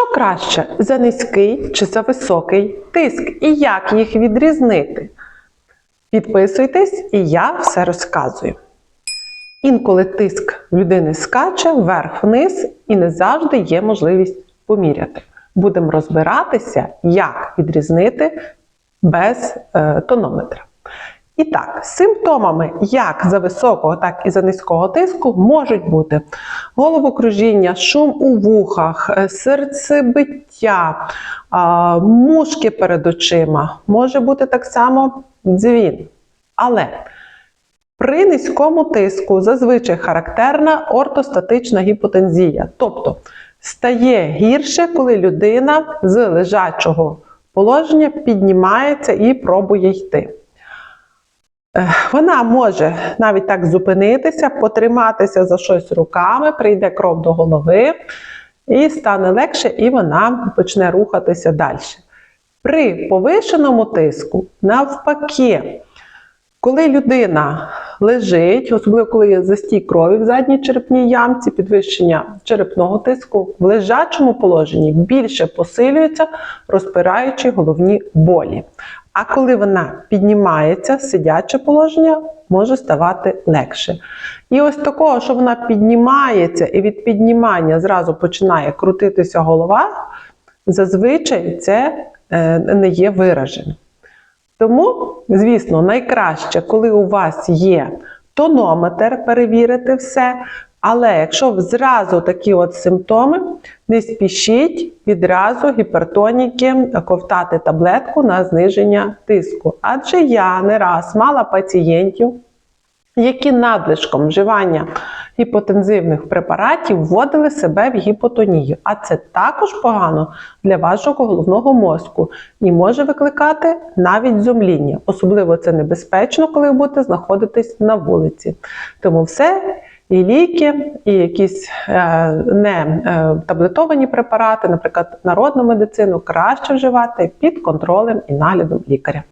Що краще за низький чи за високий тиск? І як їх відрізнити? Підписуйтесь, і я все розказую. Інколи тиск людини скаче вверх-вниз і не завжди є можливість поміряти. Будемо розбиратися, як відрізнити без е, тонометра. І так, симптомами як за високого, так і за низького тиску можуть бути головокружіння, шум у вухах, е, серцебиття, мушки перед очима, може бути так само дзвін. Але при низькому тиску зазвичай характерна ортостатична гіпотензія, тобто стає гірше, коли людина з лежачого положення піднімається і пробує йти. Вона може навіть так зупинитися, потриматися за щось руками, прийде кров до голови, і стане легше, і вона почне рухатися далі. При повишеному тиску, навпаки, коли людина лежить, особливо коли є застій крові в задній черепній ямці, підвищення черепного тиску, в лежачому положенні більше посилюються розпираючі головні болі. А коли вона піднімається, сидяче положення може ставати легше. І ось такого, що вона піднімається, і від піднімання зразу починає крутитися голова, зазвичай це е, не є виражено. Тому, звісно, найкраще, коли у вас є тонометр, перевірити все. Але якщо зразу такі от симптоми, не спішіть відразу гіпертоніки ковтати таблетку на зниження тиску. Адже я не раз мала пацієнтів, які надлишком вживання гіпотензивних препаратів вводили себе в гіпотонію. А це також погано для вашого головного мозку і може викликати навіть зумління. Особливо це небезпечно, коли ви будете знаходитись на вулиці. Тому все. І ліки, і якісь е, не е, таблетовані препарати, наприклад, народну медицину, краще вживати під контролем і наглядом лікаря.